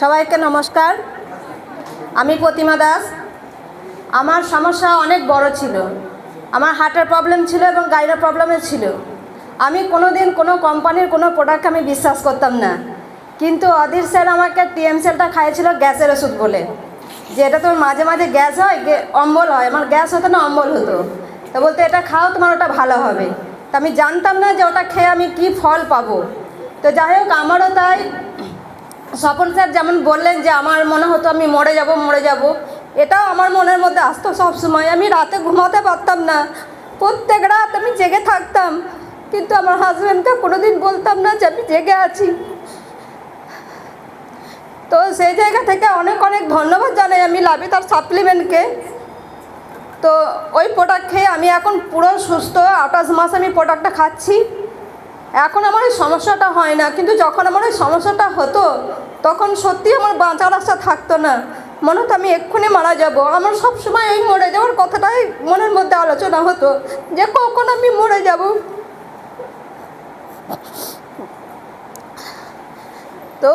সবাইকে নমস্কার। আমি প্রতিমা দাস। আমার সমস্যা অনেক বড় ছিল। আমার হার্টের প্রবলেম ছিল এবং গাইনের প্রবলেমও ছিল। আমি কোনো দিন কোনো কোম্পানির কোনো প্রোডাক্ট আমি বিশ্বাস করতাম না। কিন্তু অধীর স্যার আমাকে টিএমসেলটা খাইয়েছিল গ্যাসের ওষুধ বলে। যে এটা তোর মাঝে মাঝে গ্যাস হয় অম্বল হয়। আমার গ্যাস হতো না, অম্বল হতো। তো বলতে, এটা খাও, তোমার ওটা ভালো হবে। তা আমি জানতাম না যে ওটা খেয়ে আমি কি ফল পাবো। তো যাই হোক, আমারও তাই। স্বপন স্যার যেমন বললেন যে আমার মনে হতো আমি মরে যাব মরে যাব। এটাও আমার মনের মধ্যে আসতো সবসময়। আমি রাতে ঘুমাতে পারতাম না। প্রত্যেক রাত আমি জেগে থাকতাম। কিন্তু আমার হাজব্যান্ডকে কোনোদিন বলতাম না যে আমি জেগে আছি। তো সেই জায়গা থেকে অনেক অনেক ধন্যবাদ জানাই আমি লাভিতার সাপ্লিমেন্টকে তো ওই প্রোডাক্ট খেয়ে আমি এখন পুরো সুস্থ। আঠাশ মাস আমি প্রোডাক্টটা খাচ্ছি। এখন আমার ওই সমস্যাটা হয় না, কিন্তু যখন আমার ওই সমস্যাটা হতো, তখন সত্যি আমার বাঁচার আশা থাকতো না। মনে হতো আমি এক্ষুনি মারা যাব। আমার সব সময় এই মরে যাওয়ার কথাটাই মনের মধ্যে আলোচনা হতো, যে কখন আমি মরে যাব। তো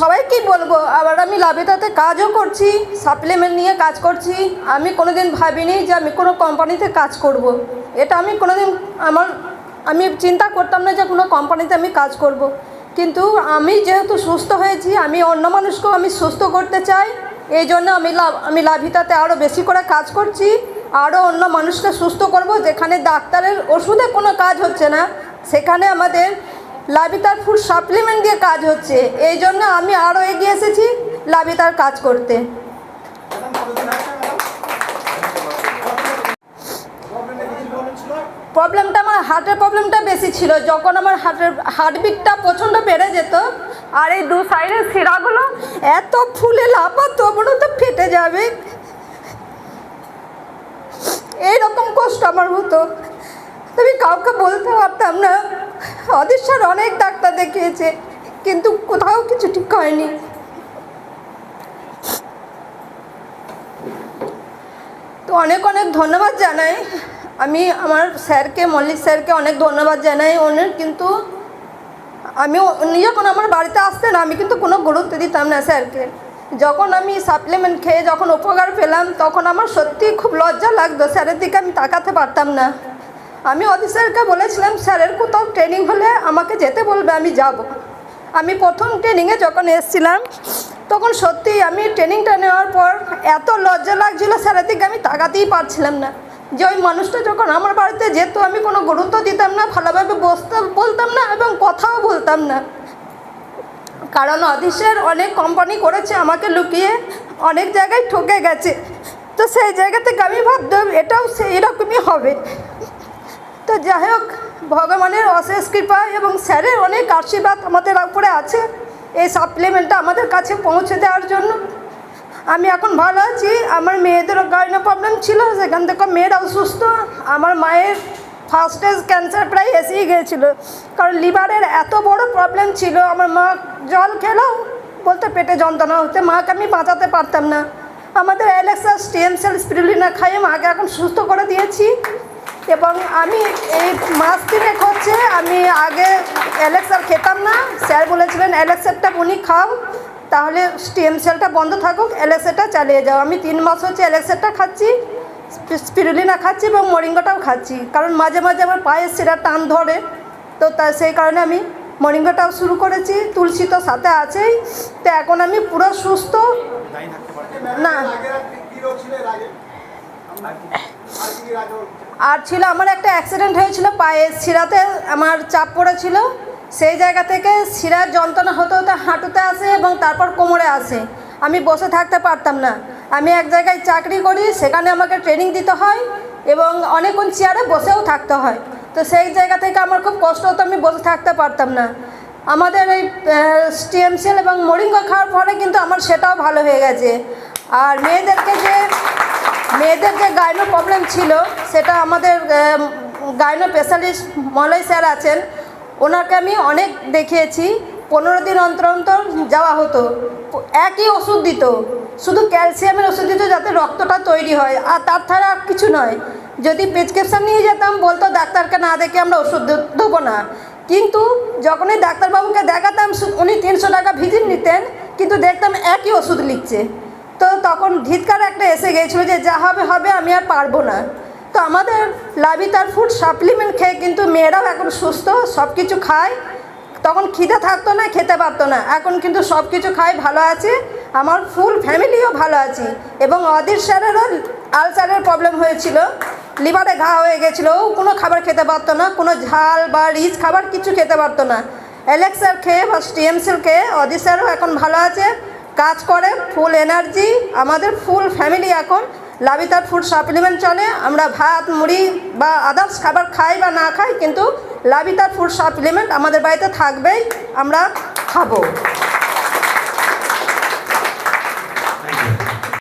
সবাইকেই বলব, আবার আমি লাভিতাতে কাজও করছি সাপ্লিমেন্ট নিয়ে কাজ করছি। আমি কোনোদিন ভাবিনি যে আমি কোনো কোম্পানিতে কাজ করব। এটা আমি কোনোদিন আমার আমি চিন্তা করতাম না যে কোনো কোম্পানিতে আমি কাজ করব। কিন্তু আমি যেহেতু সুস্থ হয়েছি, আমি অন্য মানুষকেও আমি সুস্থ করতে চাই, এই জন্য আমি লাভ, আমি লাভিতাতে আরও বেশি করে কাজ করছি আরও অন্য মানুষকে সুস্থ করব, যেখানে ডাক্তারের ওষুধে কোনো কাজ হচ্ছে না, সেখানে আমাদের লাভিতার ফুড সাপ্লিমেন্ট দিয়ে কাজ হচ্ছে এই জন্য আমি আরও এগিয়ে এসেছি লাভিতার কাজ করতে প্রবলেমটা আমার হার্টের প্রবলেমটা বেশি ছিল, যখন আমার হার্টের হার্টবিটটা প্রচণ্ড বেড়ে যেত, আর এই দু সাইডের শিরাগুলো এত ফুলে লাফাতো মনে তো ফেটে যাবে। এইরকম কষ্ট আমার হতো। আমি কাউকে বলতে পারতাম না। অদৃশ্যর অনেক ডাক্তার দেখিয়েছে, কিন্তু কোথাও কিছু ঠিক হয়নি। তো অনেক অনেক ধন্যবাদ জানাই। আমি আমার স্যারকে, মল্লিক স্যারকে অনেক ধন্যবাদ জানাই ওনার, কিন্তু আমি উনি যখন আমার বাড়িতে আসতেন, আমি কিন্তু কোনো গুরুত্ব দিতাম না স্যারকে। যখন আমি সাপ্লিমেন্ট খেয়ে যখন উপকার পেলাম, তখন আমার সত্যি খুব লজ্জা লাগতো। স্যারের দিকে আমি তাকাতে পারতাম না। আমি অদি স্যারকে বলেছিলাম, স্যারের কোথাও ট্রেনিং হলে আমাকে যেতে বলবে, আমি যাব। আমি প্রথম ট্রেনিংয়ে যখন এসেছিলাম, তখন সত্যি আমি ট্রেনিংটা নেওয়ার পর এত লজ্জা লাগছিল, স্যারের দিকে আমি তাকাতেই পারছিলাম না। যে ওই মানুষটা যখন আমার বাড়িতে যেত, আমি কোনো গুরুত্ব দিতাম না, ভালোভাবে বসতে, বলতাম না এবং কথাও বলতাম না। কারণ অদিশের অনেক কোম্পানি করেছে আমাকে লুকিয়ে, অনেক জায়গায় ঠকে গেছে। তো সেই জায়গা থেকে আমি ভাবতাম, এটাও সেই রকমই হবে। তো যাই হোক, ভগবানের অশেষ কৃপা এবং স্যারের অনেক আশীর্বাদ আমাদের উপরে আছে এই সাপ্লিমেন্টটা আমাদের কাছে পৌঁছে দেওয়ার জন্য। আমি এখন ভালো আছি। আমার মেয়েদেরও গাইনো প্রবলেম ছিল, সেখান থেকে মেয়েরাও সুস্থ। আমার মায়ের ফার্স্ট স্টেজ ক্যান্সার প্রায় এসেই গিয়েছিল। কারণ লিভারের এত বড় প্রবলেম ছিল, আমার মা জল খেলেও বলতে পেটে যন্ত্রণা হতে মাকে আমি বাঁচাতে পারতাম না। আমাদের অ্যালেক্সা স্টেম সেল স্পিরুলিনা খাইয়ে মাকে এখন সুস্থ করে দিয়েছি। এবং আমি এই মাস তিনেক হচ্ছে, আমি আগে অ্যালেক্সার খেতাম না। স্যার বলেছিলেন অ্যালেক্সারটা উনি খাও। তাহলে স্টেম সেলটা বন্ধ থাকুক অ্যালেক্সারটা চালিয়ে যাও। আমি তিন মাস হচ্ছে অ্যালেক্সারটা খাচ্ছি স্পিরুলিনা খাচ্ছি এবং মরিঙ্গাটাও খাচ্ছি। কারণ মাঝে মাঝে আমার পায়ের শিরা টান ধরে, তো তা সেই কারণে আমি মরিঙ্গাটাও শুরু করেছি। তুলসী তো সাথে আছেই। তো এখন আমি পুরো সুস্থ। না। আর ছিল, আমার একটা অ্যাক্সিডেন্ট হয়েছিল পায়ে শিরাতে আমার চাপ পড়েছিল। সেই জায়গা থেকে শিরার যন্ত্রণা হতে হতে হাঁটুতে আসে এবং তারপর কোমরে আসে। আমি বসে থাকতে পারতাম না। আমি এক জায়গায় চাকরি করি, সেখানে আমাকে ট্রেনিং দিতে হয় এবং অনেকক্ষণ চেয়ারে বসেও থাকতে হয়। তো সেই জায়গা থেকে আমার খুব কষ্ট হতো, আমি বসে থাকতে পারতাম না। আমাদের এই স্টিএম সেল এবং মরিঙ্গা খাওয়ার পরে কিন্তু আমার সেটাও ভালো হয়ে গেছে। আর মেয়েদেরকে যে, মেয়েদের যে গাইনো প্রবলেম ছিল, সেটা আমাদের গাইনো স্পেশালিস্ট মলয় স্যার আছেন ওনাকে আমি অনেক দেখিয়েছি, পনেরো দিন অন্তর অন্তর যাওয়া হতো। একই ওষুধ দিত, শুধু ক্যালসিয়ামের ওষুধ দিত যাতে রক্তটা তৈরি হয়, আর তার ছাড়া আর কিছু নয়। যদি প্রেসক্রিপশান নিয়ে যেতাম, বলতো ডাক্তারকে না দেখে আমরা ওষুধ দেবো না। কিন্তু যখনই ডাক্তারবাবুকে দেখাতাম উনি তিনশো টাকা ভিজিট নিতেন, কিন্তু দেখতাম একই ওষুধ লিখছে। তো তখন ধিৎকার একটা এসে গিয়েছিল যে যা হবে হবে, আমি আর পারব না। তো আমাদের লাভিতার ফুড সাপ্লিমেন্ট খেয়ে কিন্তু মেয়েরাও এখন সুস্থ সব কিছু খায়। তখন খিদে থাকতো না, খেতে পারতো না। এখন কিন্তু সব কিছু খাই ভালো আছে। আমার ফুল ফ্যামিলিও ভালো আছি। এবং অধীর স্যারেরও আলসারের প্রবলেম হয়েছিল। লিভারে ঘা হয়ে গেছিল, ও কোনো খাবার খেতে পারতো না। কোনো ঝাল বা রিচ খাবার কিছু খেতে পারতো না। অ্যালেক্সার খেয়ে বা স্টিএমসেল খেয়ে অধীর স্যারও এখন ভালো আছে। কাজ করে ফুল এনার্জি আমাদের ফুল ফ্যামিলি এখন লাবিতার ফুড সাপ্লিমেন্ট চলে। আমরা ভাত, মুড়ি বা আদার্স খাবার খাই বা না খাই, কিন্তু লাবিতার ফুড সাপ্লিমেন্ট আমাদের বাড়িতে থাকবেই, আমরা খাব।